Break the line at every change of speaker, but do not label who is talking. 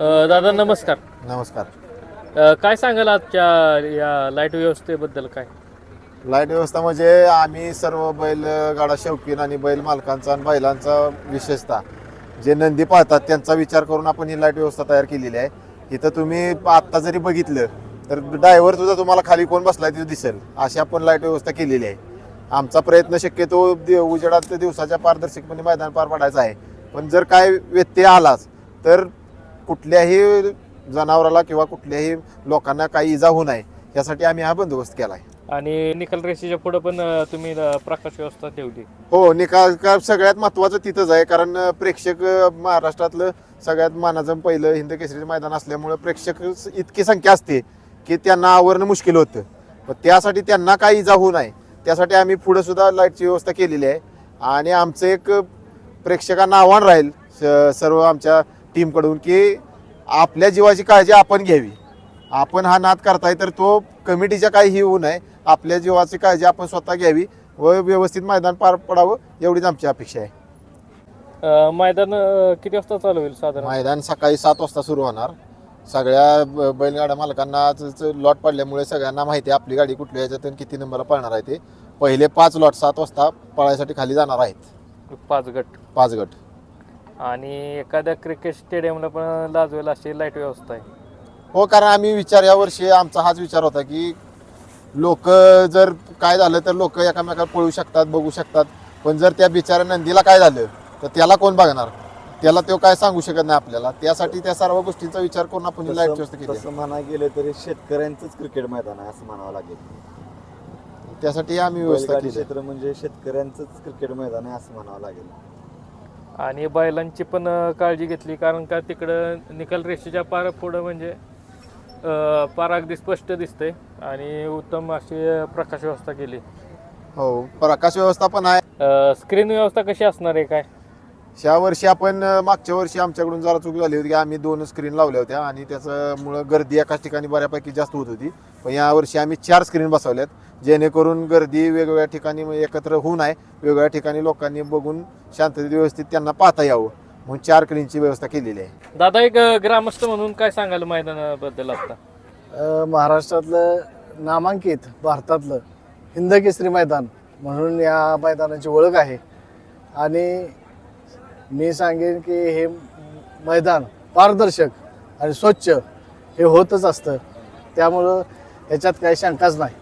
अ, दादा नमस्कार.
नमस्कार.
अ, काय सांगाल आजच्या या लाइट व्यवस्थेबद्दल काय?
लाइट व्यवस्था म्हणजे आम्ही सर्व बैलगाडा शौकीन आणि बैल मालकांचा आणि बैलांचा विशेषतः जे नंदी पाळतात त्यांचा विचार करून आपण ही लाइट व्यवस्था तयार केलेली आहे. इथं तुम्ही आत्ता जरी बघितलं तर ड्रायव्हर सुद्धा तुम्हाला खाली कोण बसलाय तिथं दिसेल. अशी आपण लाइट व्यवस्था केलेली आहे. आमचा प्रयत्न शक्यतो दि- उजेडात दिवसाच्या पारदर्शकपणे मैदान पार पाडायचा आहे. पण जर काय व्यत्यय आलाच तर कुठल्याही जनावराला किंवा कुठल्याही लोकांना काही इजा होऊ नये यासाठी आम्ही हा बंदोबस्त केला आहे
आणि निकाल रेषेच्या पुढे पण अ, तुम्ही अ, प्रकाश व्यवस्था ठेवली.
हो निकाल का सगळ्यात महत्त्वाचं तिथंच आहे कारण अं, प्रेक्षक अं, महाराष्ट्रातलं सगळ्यात मानाचं पहिलं हिंद केसरी मैदान असल्यामुळं प्रेक्षक इतकी संख्या असते की त्यांना आवरणं मुश्किल होतं. पण त्यासाठी त्यांना काही इजा होऊ नये त्यासाठी आम्ही पुढं सुद्धा लाईटची व्यवस्था केलेली आहे. आणि आमचं एक अं, प्रेक्षकांना आव्हान राहील स- सर्व आमच्या टीमकडून की आपल्या जीवाची काळजी आपण घ्यावी. आपण हा नाद करताय तर तो कमिटीच्या काही ही होऊ नये. आपल्या जीवाची काळजी आपण स्वतः घ्यावी व व्यवस्थित मैदान पार पडावं एवढीच आमची अपेक्षा आहे.
अ, मैदान अ, किती वाजता चालू होईल साधारण?
मैदान सकाळी सात वाजता सुरू होणार. सगळ्या ब- बैलगाड्या मालकांना लॉट पडल्यामुळे सगळ्यांना माहिती आहे आपली गाडी कुठल्या ह्याच्यात आणि किती नंबरला पळणार आहे ते. पहिले पाच लॉट सात वाजता पळायसाठी खाली जाणार आहेत.
पाच गट.
पाच गट.
आणि एखाद्या क्रिकेट स्टेडियमला पण लाजवेल अशी लाइट व्यवस्था आहे.
हो कारण आम्ही विचार या वर्षी आमचा हाच विचार होता की लोक जर काय झालं तर लोक एकामेकाला पळू शकतात बघू शकतात. पण जर त्या बिचाऱ्या नंदीला काय झालं तर त्याला कोण बघणार? त्याला तो काय सांगू शकत नाही आपल्याला. त्यासाठी त्या सर्व गोष्टींचा विचार करून आपण लाइट व्यवस्था केली.
तसं म्हणा गेलं तरी शेतकऱ्यांचंच क्रिकेट मैदान आहे असं म्हणावं लागेल.
त्यासाठी आम्ही व्यवस्था
बैलगाडी
केली.
क्षेत्र म्हणजे शेतकऱ्यांचंच क्रिकेट मैदान आहे असं म्हणावं लागेल.
आणि बैलांची पण काळजी घेतली. कारण का तिकडं निकाल रेषेच्या पार पुढं म्हणजे अ, पार अगदी स्पष्ट दिसतंय. आणि उत्तम अशी प्रकाश व्यवस्था केली.
हो प्रकाश व्यवस्था पण आहे.
स्क्रीन व्यवस्था कशी असणार आहे काय?
ह्या वर्षी आपण मागच्या वर्षी आमच्याकडून जरा चूक झाली होती की आम्ही दोन स्क्रीन लावल्या होत्या आणि त्याच्यामुळं गर्दी एकाच ठिकाणी बऱ्यापैकी जास्त होत होती. पण या वर्षी आम्ही चार स्क्रीन बसवल्यात जेणेकरून गर्दी वेगवेगळ्या ठिकाणी एकत्र होऊ नये. वेगवेगळ्या ठिकाणी लोकांनी बघून शांततेत व्यवस्थित त्यांना पाहता यावं म्हणून चार स्क्रीनची व्यवस्था केलेली आहे.
दादा एक ग्रामस्थ म्हणून काय सांगाल मैदानाबद्दल आता?
महाराष्ट्रातलं नामांकित भारतातलं हिंद केसरी मैदान म्हणून या मैदानाची ओळख आहे. आणि मी सांगेन की हे मैदान पारदर्शक आणि स्वच्छ हे होतच असतं. त्यामुळं ह्याच्यात काही शंकाच नाही.